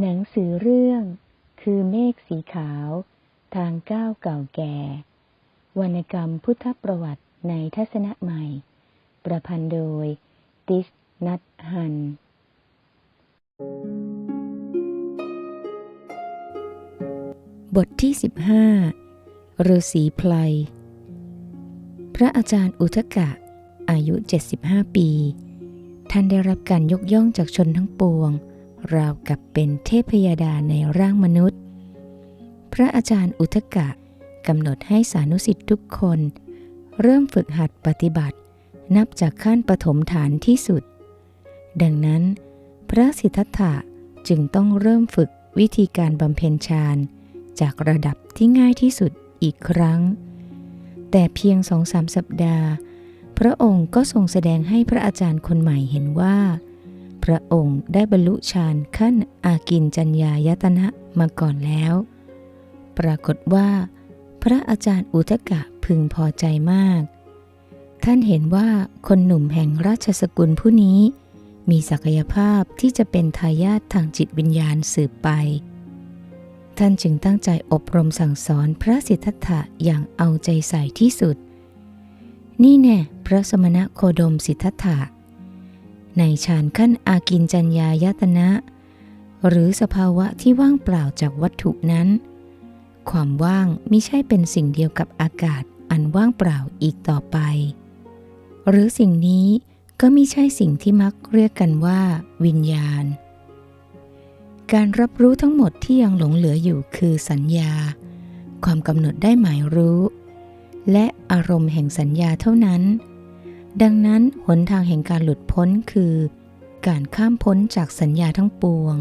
หนังสือเรื่อง คือเมฆสีขาว ทางก้าวเก่าแก่ วรรณกรรมพุทธประวัติในทัศนะใหม่ ประพันธ์โดย ติสนัทฮัน บทที่15ฤาษีไพลพระอาจารย์อุทกะ อายุ 75 ปี ท่านได้รับการยกย่องจากชนทั้งปวง ราวกับเป็นเทพยดาในร่างมนุษย์ พระอาจารย์อุทกะกำหนดให้สานุสิทธิ์ทุกคน เริ่มฝึกหัดปฏิบัติ นับจากขั้นปฐมฐานที่สุด ดังนั้น พระสิทธัตถะจึงต้องเริ่มฝึกวิธีการบำเพ็ญฌานจากระดับที่ง่ายที่สุดอีกครั้ง แต่เพียงสองสามสัปดาห์ พระองค์ก็ทรงแสดงให้พระอาจารย์คนใหม่เห็นว่า พระองค์ได้บรรลุฌานขั้นอากินจัญญายตนะมาก่อนแล้ว ปรากฏว่า พระอาจารย์อุทกะพึงพอใจมาก ท่านเห็นว่าคนหนุ่มแห่งราชสกุลผู้นี้ มีศักยภาพที่จะเป็นทายาททางจิตวิญญาณสืบไป ท่านจึงตั้งใจอบรมสั่งสอนพระสิทธัตถะอย่างเอาใจใส่ที่สุด นี่แน่พระสมณะโคดมสิทธัตถะ ในฌานขั้นอากินจัญญายตนะ หรือสภาวะที่ว่างเปล่าจากวัตถุนั้น ความว่างไม่ใช่เป็นสิ่งเดียวกับอากาศอันว่างเปล่าอีกต่อไป หรือสิ่งนี้ก็ไม่ใช่สิ่งที่มักเรียกกันว่า วิญญาณ การรับรู้ทั้งหมดที่ยังหลงเหลืออยู่คือสัญญา ความกำหนดได้หมายรู้ และอารมณ์แห่งสัญญาเท่านั้น ดังนั้นหนทางแห่งการหลุดพ้นคือ การข้ามพ้นจากสัญญาทั้งปวง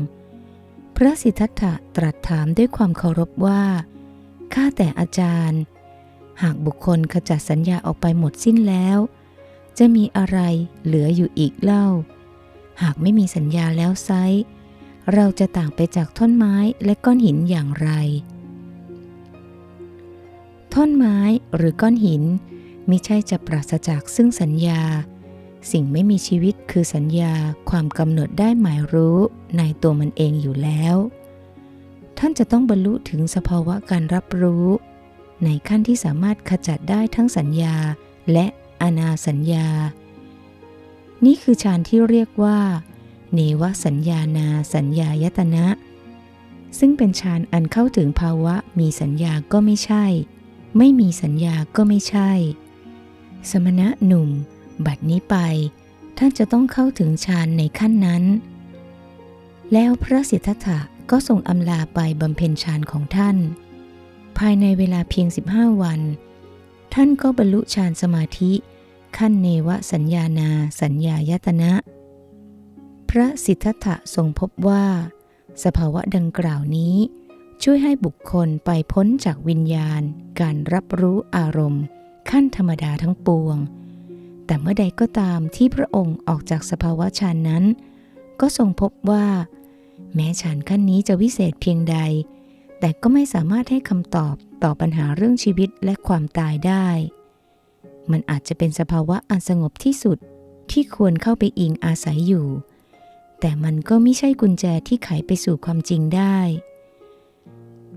พระสิทธัตถะตรัสถามด้วยความเคารพว่า ข้าแต่อาจารย์ หากบุคคลขจัดสัญญาออกไปหมดสิ้นแล้ว จะมีอะไรเหลืออยู่อีกเล่า หากไม่มีสัญญาแล้วไซเราจะต่างไปจากท่อนไม้และก้อนหินอย่างไร ท่อนไม้หรือก้อนหิน มิใช่จะปราศจากซึ่งสัญญา สิ่งไม่มีชีวิตคือสัญญาความกำหนดได้หมายรู้ในตัวมันเองอยู่แล้ว ท่านจะต้องบรรลุถึงสภาวะการรับรู้ ในขั้นที่สามารถขจัดได้ทั้งสัญญาและอนาสัญญา นี่คือฌานที่เรียกว่า เนวสัญญานาสัญญายตนะ ซึ่งเป็นฌานอันเข้าถึงภาวะมีสัญญาก็ไม่ใช่ ไม่มีสัญญาก็ไม่ใช่ สมณะหนุ่ม บัดนี้ไปท่านจะต้องเข้าถึงฌานในขั้นนั้น แล้วพระสิทธัตถะก็ส่งอำลาไปบำเพ็ญฌานของท่าน ภายในเวลาเพียง 15 วัน ท่านก็บรรลุฌานสมาธิ ขั้นเนวสัญญานาสัญญายตนะ พระสิทธัตถะทรงพบว่า สภาวะดังกล่าวนี้ ช่วยให้บุคคลไปพ้นจากวิญญาณ การรับรู้อารมณ์ ขั้นธรรมดาทั้งปวง แต่เมื่อใดก็ตามที่พระองค์ออกจากสภาวะฌานนั้น ก็ทรงพบว่า แม้ฌานขั้นนี้จะวิเศษเพียงใด แต่ก็ไม่สามารถให้คำตอบต่อปัญหาเรื่องชีวิตและความตายได้ มันอาจจะเป็นสภาวะอันสงบที่สุดที่ควรเข้าไปอิงอาศัยอยู่ แต่มันก็ไม่ใช่กุญแจที่ไขไปสู่ความจริงได้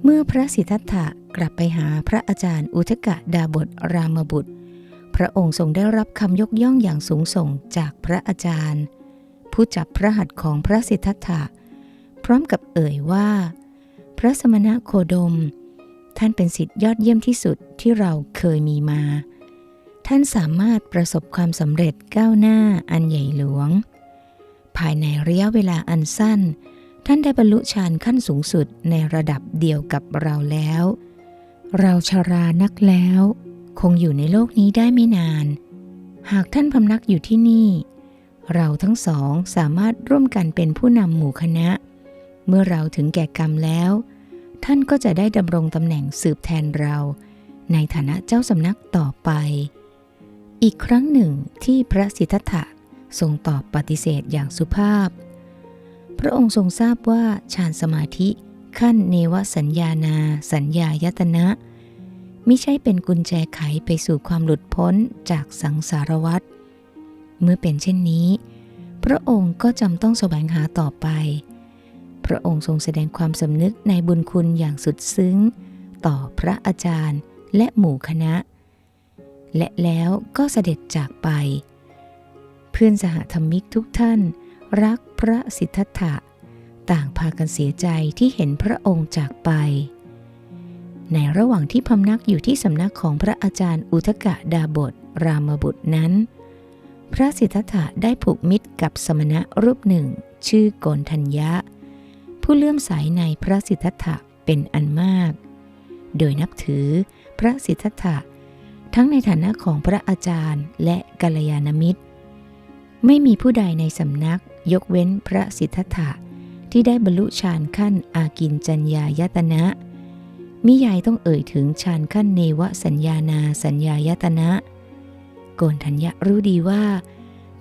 เมื่อพระสิทธัตถะกลับไปหาพระอาจารย์อุทกะดาบทรามบุตร พระองค์ทรงได้รับคำยกย่องอย่างสูงส่งจากพระอาจารย์ ผู้จับพระหัตถ์ของพระสิทธัตถะ พร้อมกับเอ่ยว่า พระสมณะโคดม ท่านเป็นสิทธิยอดเยี่ยมที่สุดที่เราเคยมีมา ท่านสามารถประสบความสำเร็จก้าวหน้าอันใหญ่หลวง ภายในระยะเวลาอันสั้น ท่านได้บรรลุฌานขั้นสูงสุดในระดับเดียวกับเราแล้ว เราชารานักแล้ว คงอยู่ในโลกนี้ได้ไม่นาน หากท่านพำนักอยู่ที่นี่ เราทั้งสองสามารถร่วมกันเป็นผู้นำหมู่คณะ เมื่อเราถึงแก่กรรมแล้ว ท่านก็จะได้ดำรงตำแหน่งสืบแทนเรา ในฐานะเจ้าสำนักต่อไป อีกครั้งหนึ่งที่พระสิทธัตถะทรงตอบปฏิเสธอย่างสุภาพ พระองค์ทรงทราบว่าฌานสมาธิขั้นเนวสัญญานา สัญญายตนะมิใช่เป็นกุญแจไขไปสู่ความหลุดพ้นจากสังสารวัฏเมื่อเป็นเช่นนี้ พระองค์ก็จำต้องแสวงหาต่อไปพพระองค์ทรงแสดงความสำนึกในบุญคุณอย่างสุดซึ้ง ต่อพระอาจารย์และหมู่คณะ และแล้วก็เสด็จจากไป เพื่อนสหธรรมิกทุกท่านรัก พระสิทธัตถะต่างพากันเสียใจที่เห็นพระองค์จากไป ในระหว่างที่พำนักอยู่ที่สำนักของพระอาจารย์อุทกะดาบทรามบุตรนั้น พระสิทธัตถะได้ผูกมิตรกับสมณะรูปหนึ่ง ชื่อโกนทัญญะ ผู้เลื่อมใสในพระสิทธัตถะเป็นอันมาก โดยนับถือพระสิทธัตถะทั้งในฐานะของพระอาจารย์และกัลยาณมิตร ไม่มีผู้ใดในสำนัก ยกเว้นพระสิทธัตถะที่ได้บรรลุฌานขั้นอากินจัญญายตนะ มิยายต้องเอ่ยถึงฌานขั้นเนวสัญญานาสัญญายตนะ โกนทัญญะรู้ดีว่า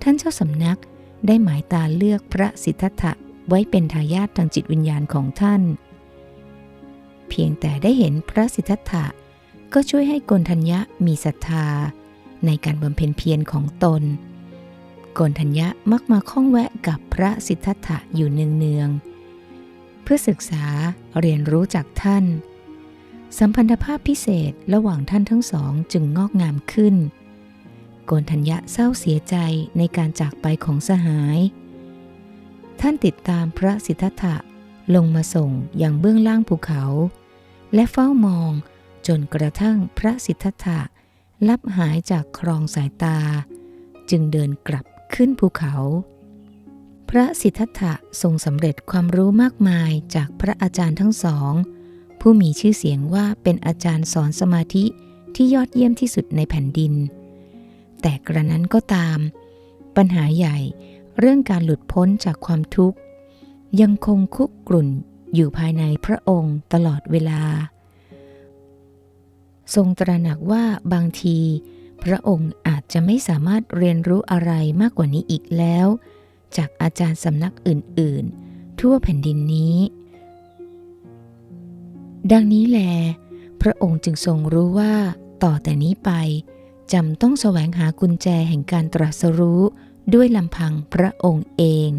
ท่านเจ้าสำนักได้หมายตาเลือกพระสิทธัตถะไว้เป็นทายาททางจิตวิญญาณของท่าน เพียงแต่ได้เห็นพระสิทธัตถะก็ช่วยให้โกนทัญญะมีศรัทธา ในการบำเพ็ญเพียรของตน กนทัญญะมักมาข้องแวะกับพระสิทธัตถะอยู่เนืองๆเพื่อศึกษาเรียนรู้จากท่าน สัมพันธภาพพิเศษระหว่างท่านทั้งสองจึงงอกงามขึ้นโกนทัญญะเศร้าเสียใจในการจากไปของสหาย ท่านติดตามพระสิทธัตถะลงมาส่งอย่างเบื้องล่างภูเขา และเฝ้ามองจนกระทั่งพระสิทธัตถะลับหายจากครองสายตา จึงเดินกลับ ขึ้นภูเขา พระสิทธัตถะทรงสำเร็จความรู้มากมายจากพระอาจารย์ทั้งสอง ผู้มีชื่อเสียงว่าเป็นอาจารย์สอนสมาธิที่ยอดเยี่ยมที่สุดในแผ่นดิน แต่กระนั้นก็ตาม ปัญหาใหญ่เรื่องการหลุดพ้นจากความทุกข์ ยังคงคุกกรุ่นอยู่ภายในพระองค์ตลอดเวลา ทรงตระหนักว่าบางที พระองค์ จะไม่สามารถเรียนรู้อะไรมากกว่านี้อีกแล้ว จากอาจารย์สำนักอื่นๆ ทั่วแผ่นดินนี้ ดังนี้แล พระองค์จึงทรงรู้ว่าต่อแต่นี้ไปจำต้องแสวงหากุญแจแห่งการตรัสรู้ด้วยลำพังพระองค์เอง